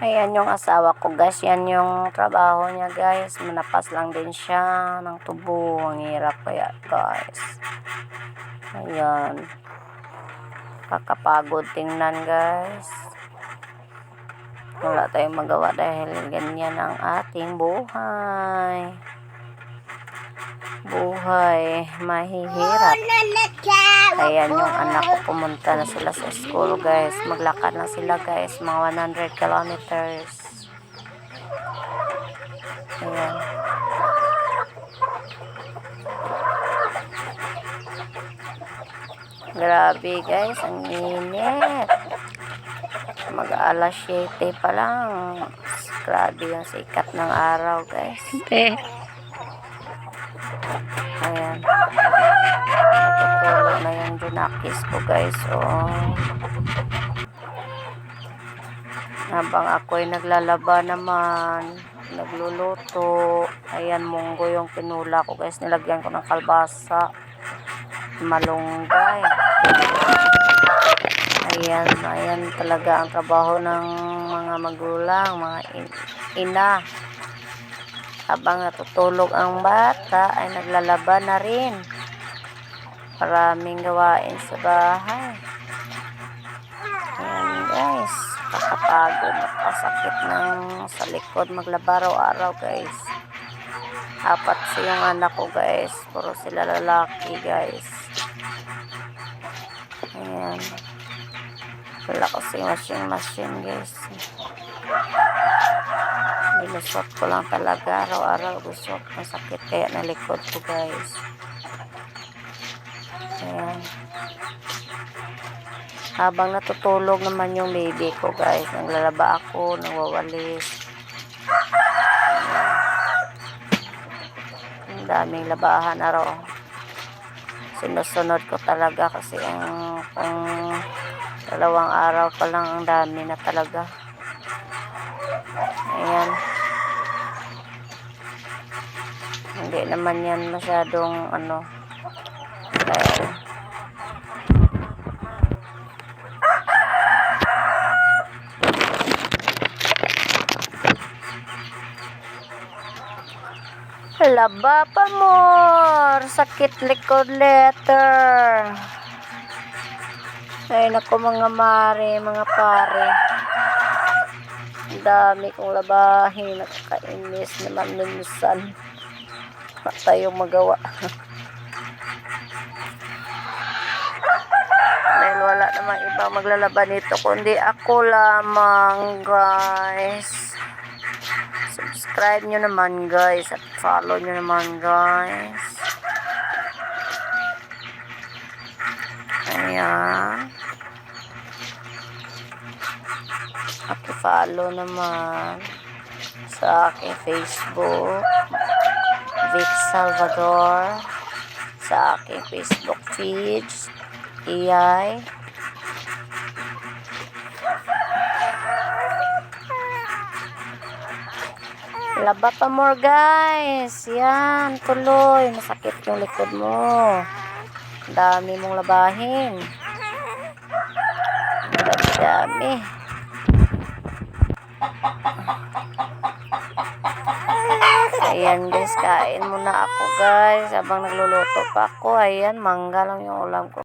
Ayan yung asawa ko guys. Yan yung trabaho niya guys. Manapas lang din siya ng tubo. Ang hirap kaya guys. Ayan. Kakapagod tingnan guys. Wala tayong magawa dahil ganyan ang ating buhay. Buhay mahihirap. Ayan yung anak ko pumunta na sila sa school guys. Maglakad na sila guys. Mga 100 kilometers. Ayan. Grabe guys, ang init. Mag alas 7 pa lang. Grabe yung sikat ng araw guys. Ayan. Natutulog na yung junakis ko guys. Oh. Habang ako'y naglalaba naman. Nagluluto. Ayan, munggo yung pinula ko guys. Nilagyan ko ng kalbasa. Malunggay. Ayan, ayan talaga ang trabaho ng mga magulang, mga in- ina. Habang natutulog ang bata, ay naglalaba na rin. Maraming gawain sa bahay. Ayan guys, kakapagod, nakasakit ng sa likod maglaba araw-araw guys. Apat silang anak ko guys, puro sila lalaki guys. Ayan. Wala kasi washing machine guys. Nilusot ko lang talaga araw-araw busot. Masakit kaya na likod ko guys. Ayan. Habang natutulog naman yung baby ko guys. Naglalaba ako, nagwawalis. Ang daming labahan na raw. Sinusunod ko talaga kasi ang kung dalawang araw pa lang ang dami na talaga. Ayan. Hindi naman yan masyadong ano. Laba pa more. Sakit likod letter. Ay nako mga mare, mga pare. Ang dami kong labahin. Nakakainis naman minsan. Wala tayong magawa. Dahil wala namang ibang maglalaba nito kundi ako lamang guys. Subscribe nyo naman guys at follow nyo naman guys. Ayan. Paki-follow naman sa aking Facebook. Vic Salvador. Sa aking Facebook feeds. Iyay. Laba pa more guys. Yan, tuloy. Masakit yung likod mo. Dami mong labahin. Dami. Ayan guys, kain muna ako guys. Habang nagluluto pa ako, ayan, mangga lang yung ulam ko.